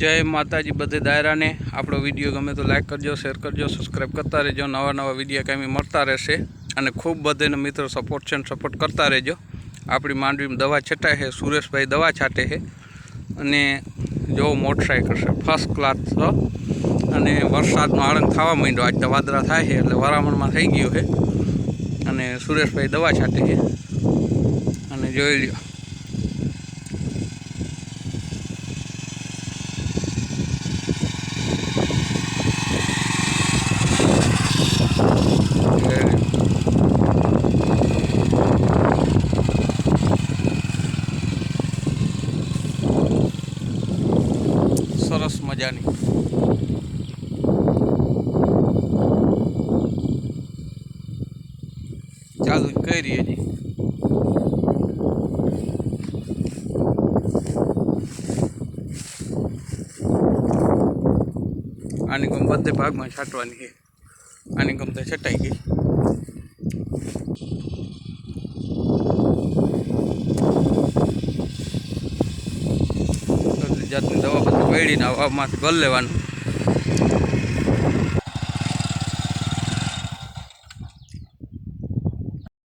જય માતાજી બધે દાયરાને. આપણો વીડિયો ગમે તો લાઈક કરજો શેર કરજો સબસ્ક્રાઈબ કરતા રહેજો. નવા નવા વીડિયો કાંઈ મળતા રહેશે અને ખૂબ બધેને મિત્રો સપોર્ટ છે સપોર્ટ કરતા રહેજો. આપણી માંડવીમાં દવા છટાય છે, સુરેશભાઈ દવા છાંટે છે અને જો મોટરસાઇકલ છે ફર્સ્ટ ક્લાસ તો. અને વરસાદનો આળંગ થવા માંડ્યો. આજ તો વાદળા થાય છે એટલે વરામણમાં થઈ ગયું છે. અને સુરેશભાઈ દવા છાંટે છે. અને જોઈ લ્યો. મજાની. ચાલુ કરી હજી? આની ગમ બધે ભાગમાં છાંટવાની છે. આની ગમ તો છટાઈ ગઈ બધી જાતની દવા બધું વેડીને આમાંથી ભર લેવાનું.